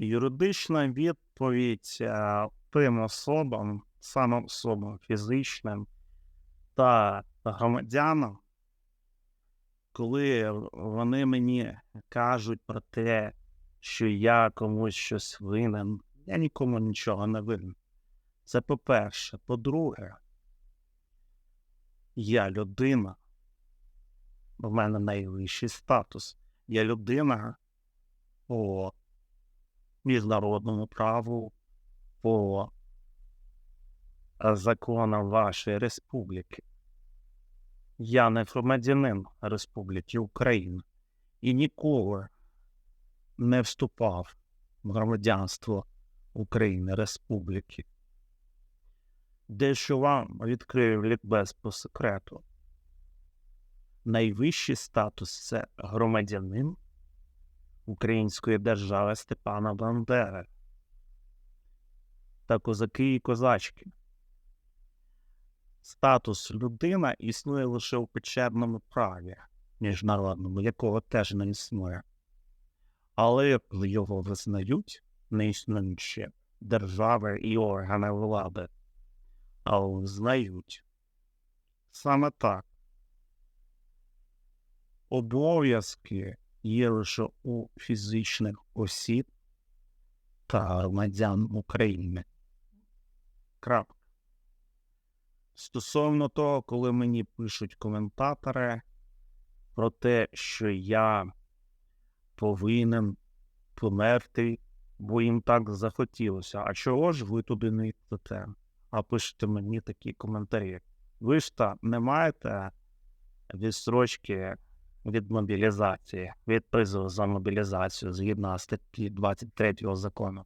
Юридична відповідь е, тим особам, саме особам фізичним та громадянам, коли вони мені кажуть про те, що я комусь щось винен, я нікому нічого не винен. Це по-перше. По-друге, я людина, в мене найвищий статус. Я людина по міжнародному праву, по е, законам вашої республіки. Я не громадянин Республіки Україна і ніколи не вступав в громадянство України Республіки. Дещо вам відкрию лікбез по секрету. Найвищий статус це громадянин Української держави Степана Бандери та козаки і козачки. Статус людина існує лише у печерному праві міжнародному, якого теж не існує. Але його визнають неіснуючі держави і органи влади, а визнають. Саме так. Обов'язки є лише у фізичних осіб та громадян України. Крапка. Стосовно того, коли мені пишуть коментатори про те, що я повинен померти, бо їм так захотілося. А чого ж ви туди не йдете? А пишете мені такі коментарі. Ви ж та не маєте відстрочки від мобілізації, від призову за мобілізацію згідно статті 23 закону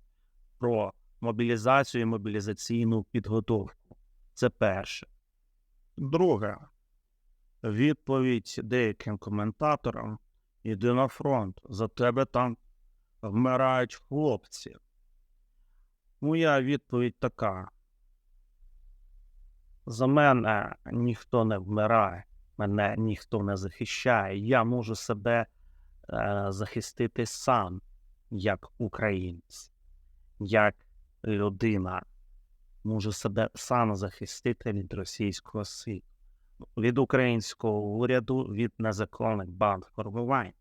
про мобілізацію і мобілізаційну підготовку. Це перше. Друге, відповідь деяким коментаторам: іди на фронт, за тебе там вмирають хлопці. Моя відповідь така. За мене ніхто не вмирає, мене ніхто не захищає. Я можу себе е, захистити сам, як українець, як людина. Можу себе сам захистити від російського світу, від українського уряду, від незаконних банд формувань.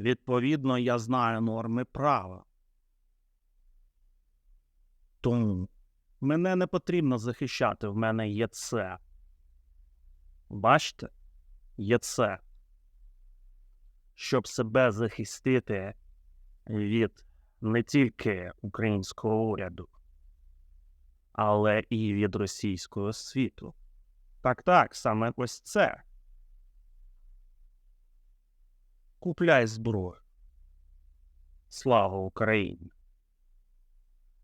Відповідно, я знаю норми права. Тому мене не потрібно захищати, в мене є це. Бачите? Є це. Щоб себе захистити від не тільки українського уряду, але і від російського світу. Так, так, саме ось це. Купляй зброю. Слава Україні!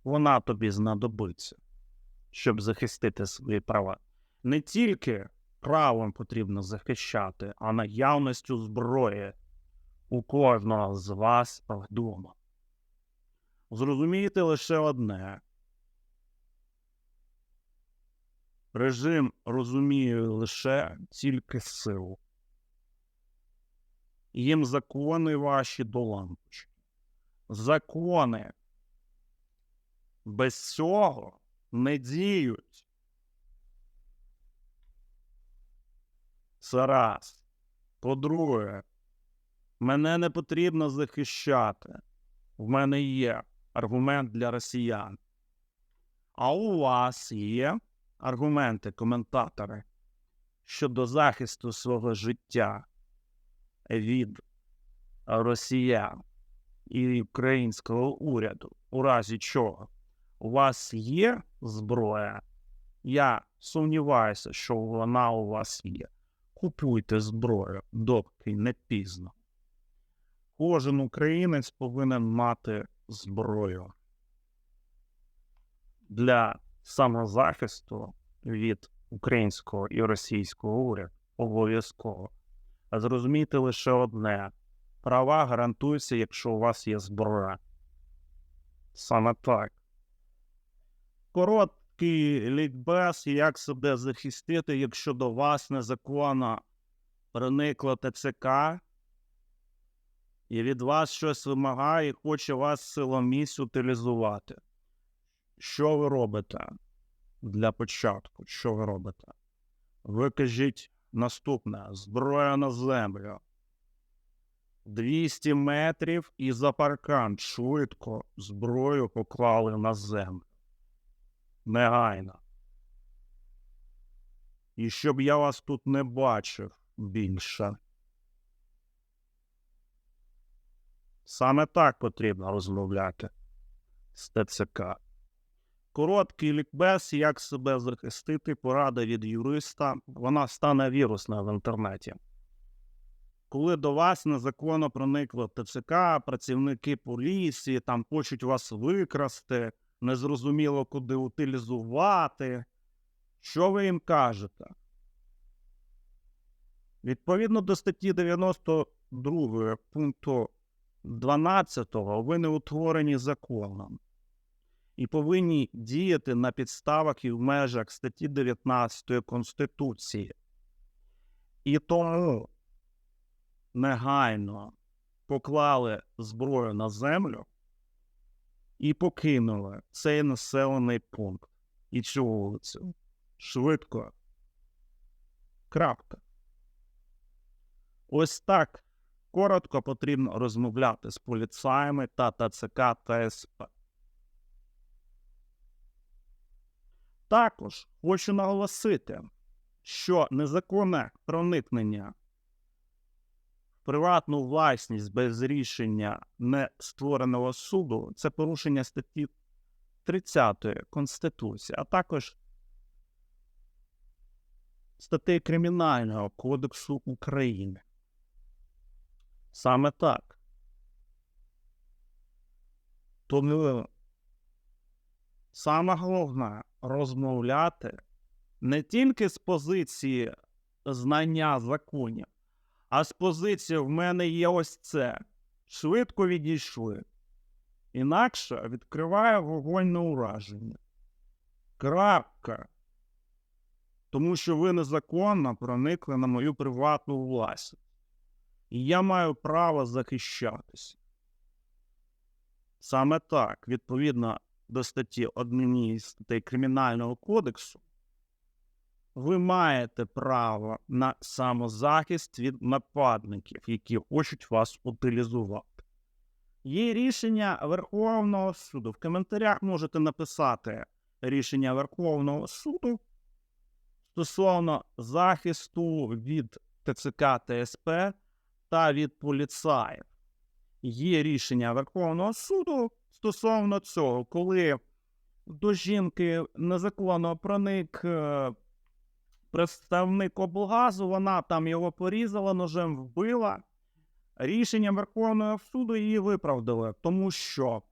Вона тобі знадобиться, щоб захистити свої права. Не тільки правом потрібно захищати, а наявністю зброї у кожного з вас вдома. Зрозумійте лише одне. Режим розуміє лише тільки силу. Їм закони ваші до лампочки. Закони без цього не діють. Це раз. По-друге, мене не потрібно захищати. В мене є аргумент для росіян. А у вас є аргументи, коментатори щодо захисту свого життя від росіян і українського уряду, у разі чого у вас є зброя, я сумніваюся, що вона у вас є. Купуйте зброю, доки не пізно. Кожен українець повинен мати зброю для самозахисту від українського і російського уряду обов'язково. А зрозумійте лише одне: права гарантуються, якщо у вас є зброя. Саме так. Короткий лікбез, як себе захистити, якщо до вас незаконно проникло ТЦК і від вас щось вимагає, і хоче вас силоміць утилізувати. Що ви робите для початку? Що ви робите? Ви кажіть наступне: зброя на землю. 200 метрів і за паркан швидко зброю поклали на землю. Негайно. І щоб я вас тут не бачив більше. Саме так потрібно розмовляти з ТЦК. Короткий лікбез, як себе захистити, порада від юриста, вона стане вірусною в інтернеті. Коли до вас незаконно проникло ТЦК, працівники поліції там хочуть вас викрасти, незрозуміло куди утилізувати, що ви їм кажете? Відповідно до статті 92 пункту 12 ви не утворені законом і повинні діяти на підставах і в межах статті 19 Конституції. І тому негайно поклали зброю на землю і покинули цей населений пункт і цю вулицю. Швидко. Крапка. Ось так коротко потрібно розмовляти з поліцаями та ТЦК та СП. Також хочу наголосити, що незаконне проникнення приватну власність без рішення не створеного суду це порушення статті 30 Конституції, а також статей Кримінального кодексу України. Саме так. Тому саме головне розмовляти не тільки з позиції знання законів, а з позиції в мене є ось це. Швидко відійшли. Інакше відкриває вогонь на ураження. Крапка. Тому що ви незаконно проникли на мою приватну власність. І я маю право захищатися. Саме так, відповідно до статті однієї статей Кримінального кодексу, ви маєте право на самозахист від нападників, які хочуть вас утилізувати. Є рішення Верховного суду. В коментарях можете написати рішення Верховного суду стосовно захисту від ТЦК та СП та від поліцаїв. Є рішення Верховного суду стосовно цього, коли до жінки незаконно проник е, представник облгазу, вона там його порізала, ножем вбила. Рішенням Верховного суду її виправдали, тому що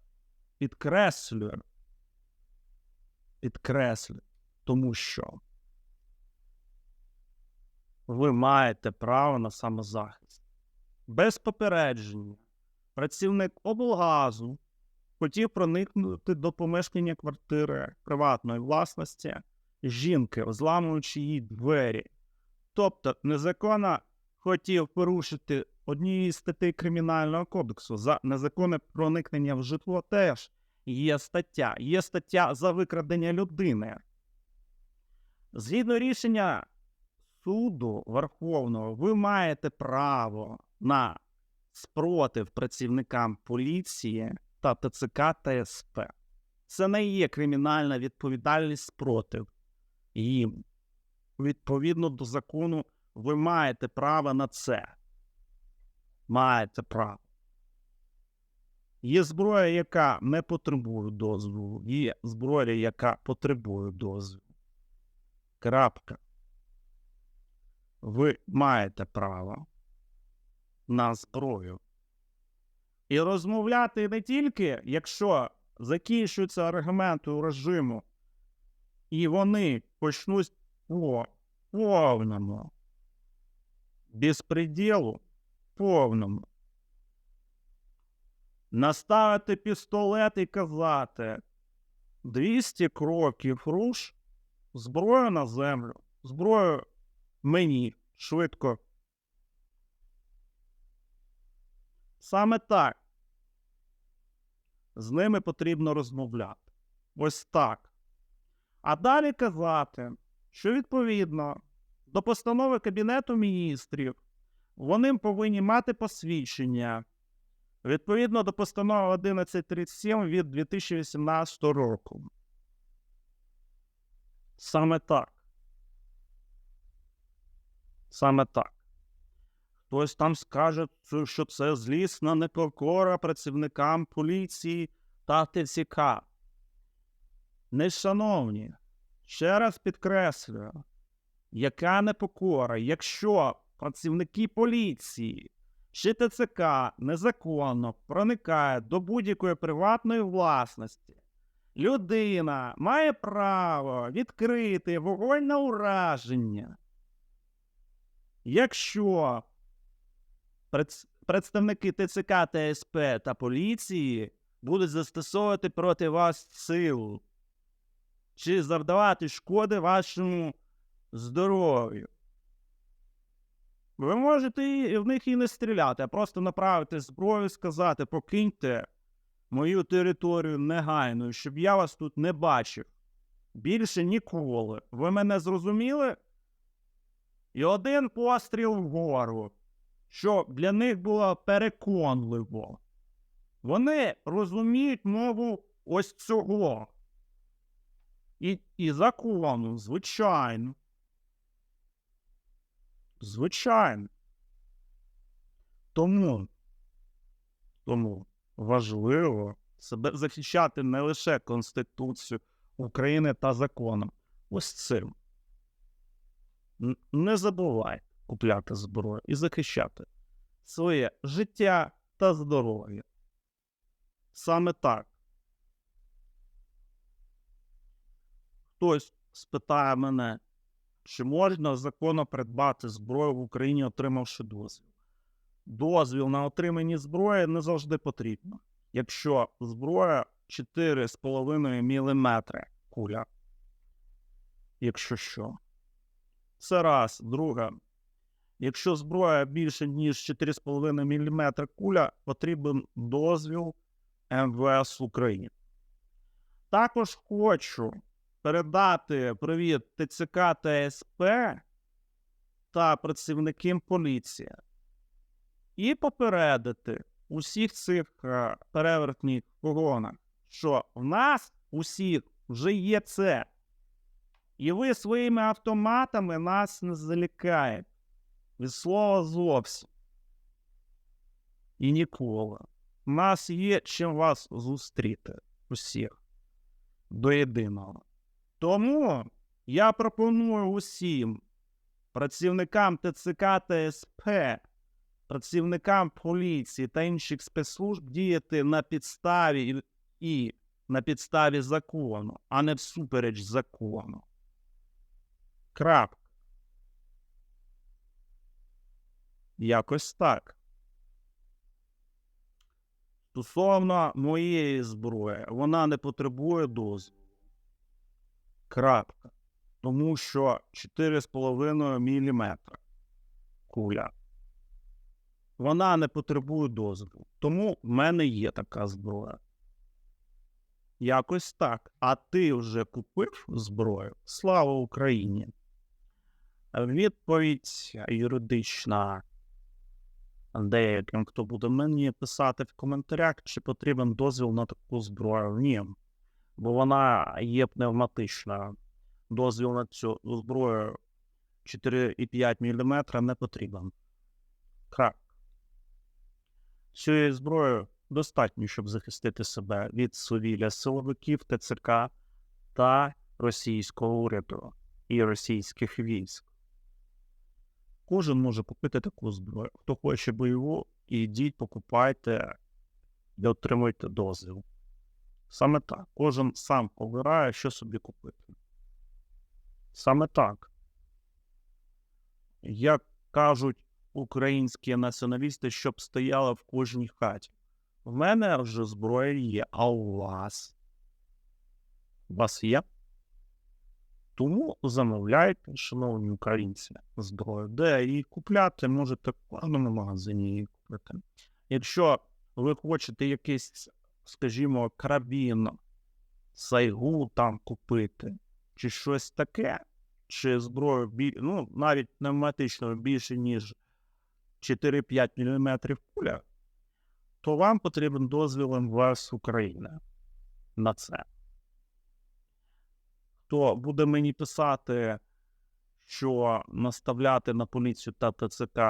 підкреслюю, підкреслюю, тому що ви маєте право на самозахист. Без попередження працівник облгазу хотів проникнути до помешкання квартири приватної власності жінки, зламуючи їй двері. Тобто незаконно хотів порушити однієї статей Кримінального кодексу за незаконне проникнення в житло теж є стаття. Є стаття за викрадення людини. Згідно рішення суду Верховного, ви маєте право на спротив працівникам поліції та ТЦК та СП. Це не є кримінальна відповідальність спротив їм. Відповідно до закону, ви маєте право на це. Маєте право. Є зброя, яка не потребує дозволу, є зброя, яка потребує дозволу. Крапка. Ви маєте право на зброю. І розмовляти не тільки, якщо закінчуються аргументи режиму, і вони почнуть по повному безпреділу повному. Наставити пістолет і казати 200 кроків руш, зброю на землю, зброю мені швидко. Саме так. З ними потрібно розмовляти. Ось так. А далі казати, що відповідно до постанови Кабінету міністрів вони повинні мати посвідчення відповідно до постанови 1137 від 2018 року. Саме так. Саме так. Хтось там скаже, що- це злісна непокора працівникам поліції та ТЦК. Нешановні, ще раз підкреслюю, яка непокора, якщо працівники поліції чи ТЦК незаконно проникають до будь-якої приватної власності, людина має право відкрити вогонь на ураження. Якщо представники ТЦК та СП та поліції будуть застосовувати проти вас силу чи завдавати шкоди вашому здоров'ю. Ви можете в них і не стріляти, а просто направити зброю і сказати: покиньте мою територію негайно, щоб я вас тут не бачив. Більше ніколи. Ви мене зрозуміли? І один постріл вгору, що для них було переконливо. Вони розуміють мову ось цього. І, і закону, звичайно. Звичайно. Тому, тому важливо себе захищати не лише Конституцію України та законом. Ось цим. Не забувай купляти зброю і захищати своє життя та здоров'я. Саме так. Хтось спитає мене, чи можна законно придбати зброю в Україні, отримавши дозвіл. Дозвіл на отримання зброї не завжди потрібно. Якщо зброя 4,5 мм куля. Якщо що. Це раз. Друге. Якщо зброя більше, ніж 4,5 мм куля, потрібен дозвіл МВС України. Також хочу передати привіт ТЦК та СП та працівникам поліції і попередити усіх цих е, перевертніх коронах, що в нас усіх вже є це. І ви своїми автоматами нас не залякаєте. Від слова зовсім. І ніколи. У нас є чим вас зустріти усіх до єдиного. Тому я пропоную усім працівникам ТЦК та СП, працівникам поліції та інших спецслужб діяти на підставі і- на підставі закону, а не всупереч закону. Крапка. Якось так. Стосовно моєї зброї, вона не потребує дозволу. Крапка. Тому що 4,5 мм куля. Вона не потребує дозволу. Тому в мене є така зброя. Якось так. А ти вже купив зброю? Слава Україні! Відповідь юридична деяким, хто буде мені писати в коментарях, чи потрібен дозвіл на таку зброю. Ні, бо вона є пневматична. Дозвіл на цю зброю 4,5 мм не потрібен. Крак. Цієї зброї достатньо, щоб захистити себе від совілля силовиків ТЦК та російського уряду і російських військ. Кожен може купити таку зброю. Хто хоче бойову, ідіть, покупайте і отримуйте дозвіл. Саме так. Кожен сам обирає, що собі купити. Саме так. Як кажуть українські націоналісти, щоб стояла в кожній хаті. В мене вже зброя є, а у вас? У вас є? Тому замовляйте, шановні українці, зброю. Де її купляти, можете в кожному магазині її купити. Якщо ви хочете якийсь, скажімо, карабін, сайгу там купити, чи щось таке, чи зброю, бі- ну, навіть пневматичною більше, ніж 4-5 мм куля, то вам потрібен дозвіл МВС України на це. Хто буде мені писати, що наставляти на поліцію та ТЦК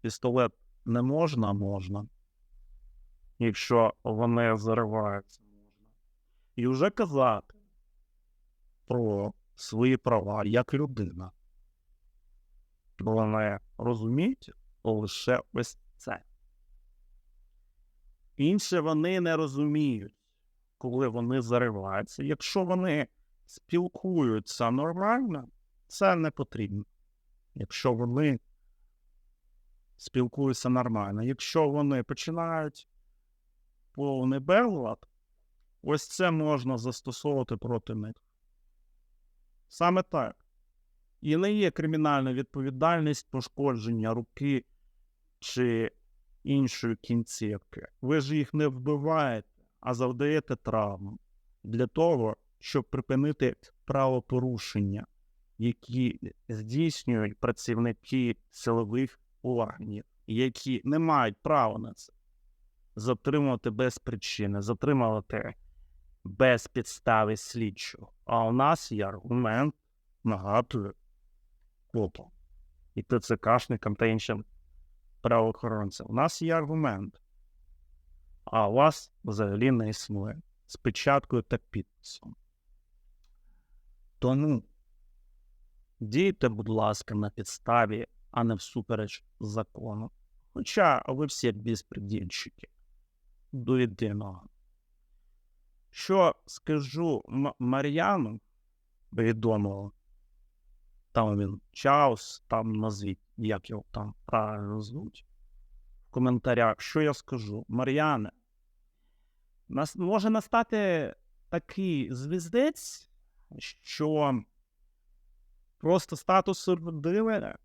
пістолет не можна, можна. Якщо вони зариваються, можна. І вже казати про свої права як людина. Вони розуміють лише ось це. Інше вони не розуміють, коли вони зариваються. Якщо вони спілкуються нормально, це не потрібно. Якщо вони спілкуються нормально. Якщо вони починають повний безлад, ось це можна застосовувати проти них. Саме так. І не є кримінальна відповідальність пошкодження руки чи іншої кінцівки. Ви ж їх не вбиваєте, а завдаєте травму для того, щоб припинити правопорушення, які здійснюють працівники силових органів, які не мають права на це. Затримувати без причини, затримувати без підстави слідчого. А у нас є аргумент, нагадую, копам і ТЦКшникам та іншим правоохоронцям. У нас є аргумент, а у вас взагалі не існує з печаткою та підписом. Тому дійте, будь ласка, на підставі, а не всупереч закону. Хоча ви всі як безпредельщики до єдиного. Що скажу Мар'яну відомого, там він Чаус, там назвіть, як його там правильно звуть, в коментарях, що я скажу? Мар'яне, нас може настати такий звіздець, що просто статусу людини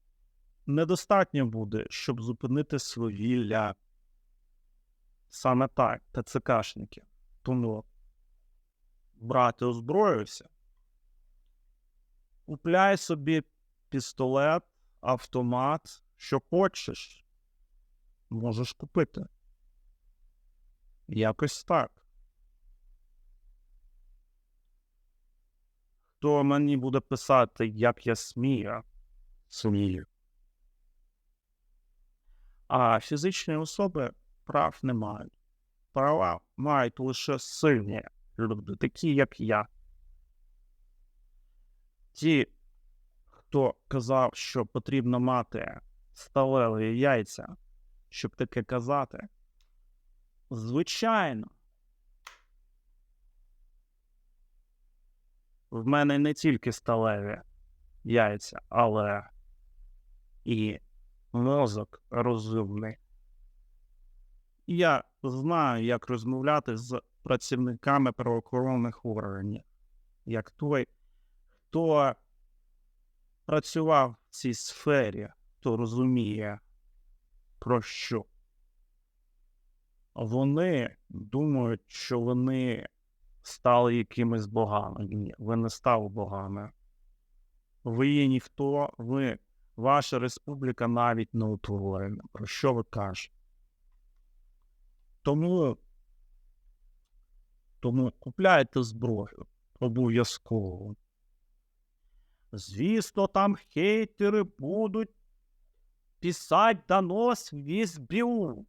недостатньо буде, щоб зупинити свавілля саме так, ТЦКшники. Тому брати озброївся, купляй собі пістолет, автомат, що хочеш, можеш купити. Якось так. Хто мені буде писати, як я смію, смію. А фізичні особи прав не мають. Права мають лише сильні люди, такі, як я. Ті, хто казав, що потрібно мати сталеві яйця, щоб таке казати, звичайно. В мене не тільки сталеві яйця, але і мозок розумний. Я знаю, як розмовляти з працівниками правоохоронних органів, як той, хто працював в цій сфері, хто розуміє, про що. Вони думають, що вони стали якимись богами. Ні, ви не стали богами. Ви є ніхто, ви, ваша республіка навіть не утворена. Про що ви кажете? Тому, тому купляйте зброю обов'язково. Звісно, там хейтери будуть писати донос в СБУ.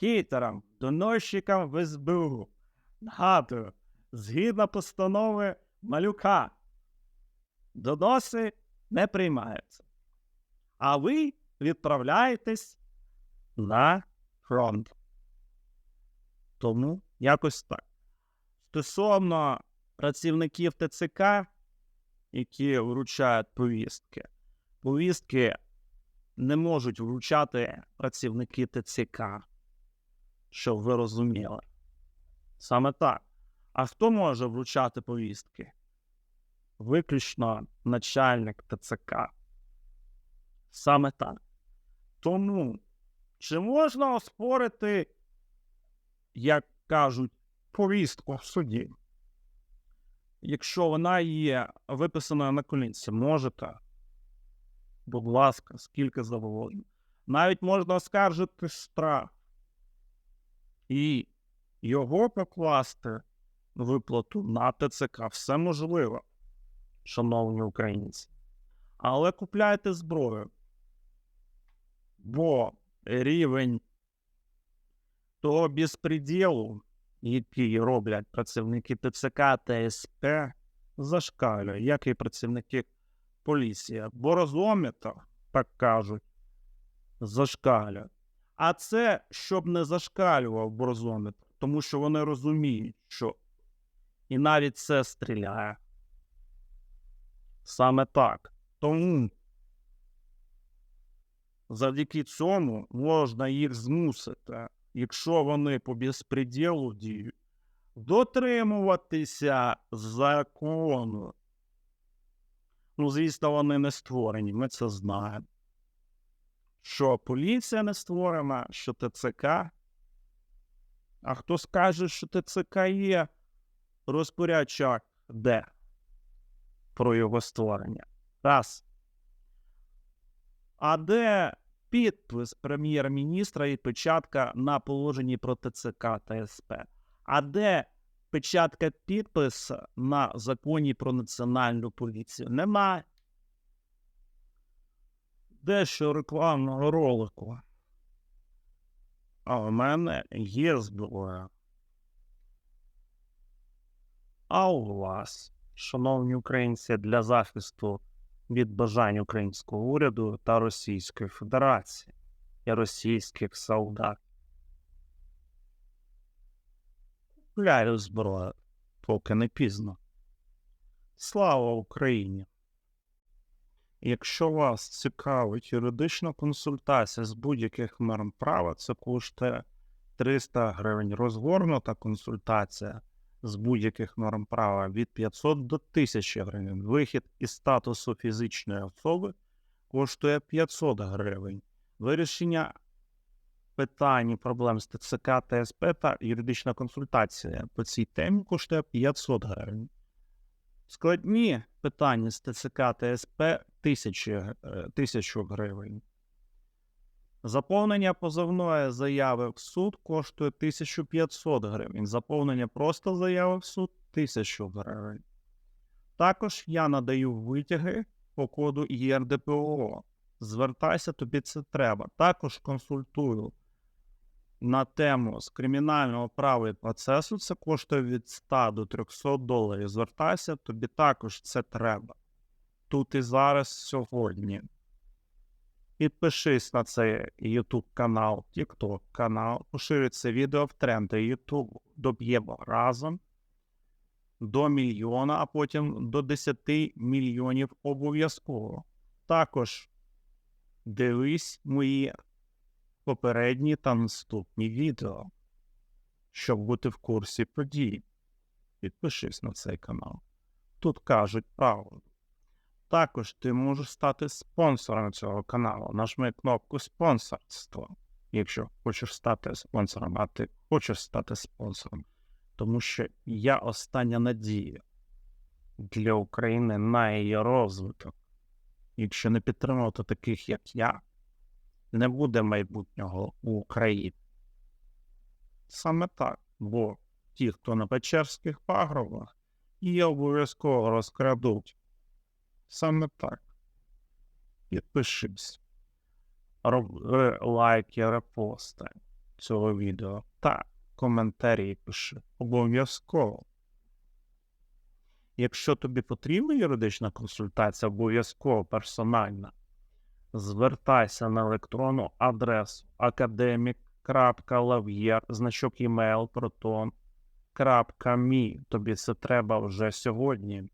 Хейтерам, доносчикам в СБУ. Нагадую, згідно постанови малюка, доноси не приймаються. А ви відправляєтесь на фронт. Тому якось так. Стосовно працівників ТЦК, які вручають повістки, повістки не можуть вручати працівники ТЦК, щоб ви розуміли. Саме так. А хто може вручати повістки? Виключно начальник ТЦК. Саме так. Тому Чи можна оспорити, як кажуть, повістку в суді? Якщо вона є виписана на колінці, можете? Будь ласка, скільки завгодно. Навіть можна оскаржити штраф і його покласти виплату на ТЦК. Все можливо, шановні українці. Але купляйте зброю. Бо рівень того безпреділу, який роблять працівники ТЦК та СП, зашкалює, як і працівники поліції. Борозометр, так кажуть, зашкалює. А це щоб не зашкалював борозометр, тому що вони розуміють, що і навіть це стріляє. Саме так. Тому завдяки цьому можна їх змусити, якщо вони по безпреділу діють, дотримуватися закону. Ну, звісно, вони не створені, ми це знаємо. Що поліція не створена, що ТЦК. А хто скаже, що ТЦК є розпорядчак де про його створення? Раз. А де підпис прем'єр-міністра і печатка на положенні про ТЦК та СП? А де печатка підпис на законі про національну поліцію? Немає. Дещо рекламного ролику. А у мене є зброя. А у вас, шановні українці, для захисту від бажань українського уряду та Російської Федерації і російських солдат. Купляю зброю, поки не пізно. Слава Україні! Якщо вас цікавить юридична консультація з будь-яких норм права, це коштує 300 гривень. Розгорнута консультація з будь-яких норм права від 500 до 1000 гривень. Вихід із статусу фізичної особи коштує 500 гривень. Вирішення питань і проблем з ТЦК, ТСП та юридична консультація по цій темі коштує 500 гривень. Складні питання з ТЦК ТСП 1000, 1000 гривень. Заповнення позовної заяви в суд коштує 1500 гривень. Заповнення просто заяви в суд 1000 гривень. Також я надаю витяги по коду ЄРДПО. Звертайся, тобі це треба. Також консультую на тему з кримінального права і процесу. Це коштує від 100 до 300 доларів. Звертайся, тобі також це треба. Тут і зараз сьогодні. Підпишись на цей YouTube канал, TikTok канал, поширюй це відео в тренди YouTube. Доб'ємо разом до мільйона, а потім до 10 мільйонів обов'язково. Також дивись мої попередні та наступні відео, щоб бути в курсі подій. Підпишись на цей канал. Тут кажуть правду. Також ти можеш стати спонсором цього каналу. Нажми кнопку спонсорство, якщо хочеш стати спонсором, а ти хочеш стати спонсором. Тому що я остання надія для України на її розвиток. Якщо не підтримувати таких, як я, не буде майбутнього у Україні. Саме так, бо ті, хто на Печерських пагробах, її обов'язково розкрадуть. Саме так. Підпишись. Роби лайки, репости цього відео та коментарі пиши. Обов'язково. Якщо тобі потрібна юридична консультація, обов'язково персональна, звертайся на електронну адресу academic.lav'єр, значок email proton.me. Тобі це треба вже сьогодні.